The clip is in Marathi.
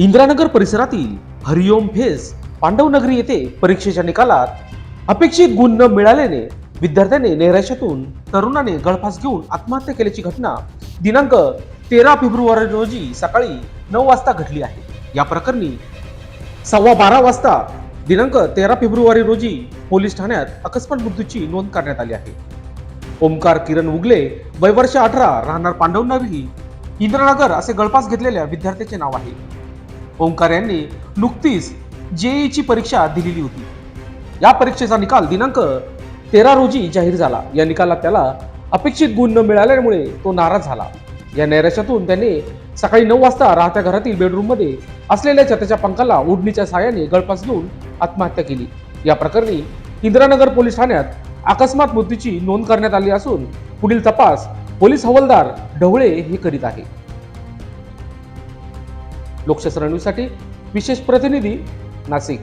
इंदिरानगर परिसरातील हरिओम फेस पांडवनगरी येथे परीक्षेच्या निकालात अपेक्षित गुण न मिळाल्याने विद्यार्थ्याने नैराश्यातून तरुणाने गळफास घेऊन आत्महत्या केल्याची घटना दिनांक तेरा फेब्रुवारी रोजी सकाळी नऊ वाजता घडली आहे. या प्रकरणी सव्वा बारा वाजता दिनांक तेरा फेब्रुवारी रोजी पोलीस ठाण्यात अकस्मात मृत्यूची नोंद करण्यात आली आहे. ओमकार किरण उगले वय वर्ष अठरा राहणार पांडवनगरी इंद्रनगर असे गळपास घेतलेल्या विद्यार्थ्याचे नाव आहे. ओंकार यांनी नुकतीच जेईची परीक्षा दिलेली होती. या परीक्षेचा निकाल दिनांक तेरा रोजी जाहीर झाला. या निकालात त्याला अपेक्षित गुण न मिळाल्यामुळे तो नाराज झाला. या नैराश्यातून त्याने सकाळी नऊ वाजता राहत्या घरातील बेडरूममध्ये असलेल्या छताच्या पंखाला ओढणीच्या साह्याने गळपास घेऊन आत्महत्या केली. या प्रकरणी इंदिरानगर पोलीस ठाण्यात अकस्मात मृत्यूची नोंद करण्यात आली असून पुढील तपास पोलीस हवालदार ढवळे हे करीत आहे. लोकशास्त्र न्यूजसाठी विशेष प्रतिनिधी नाशिक.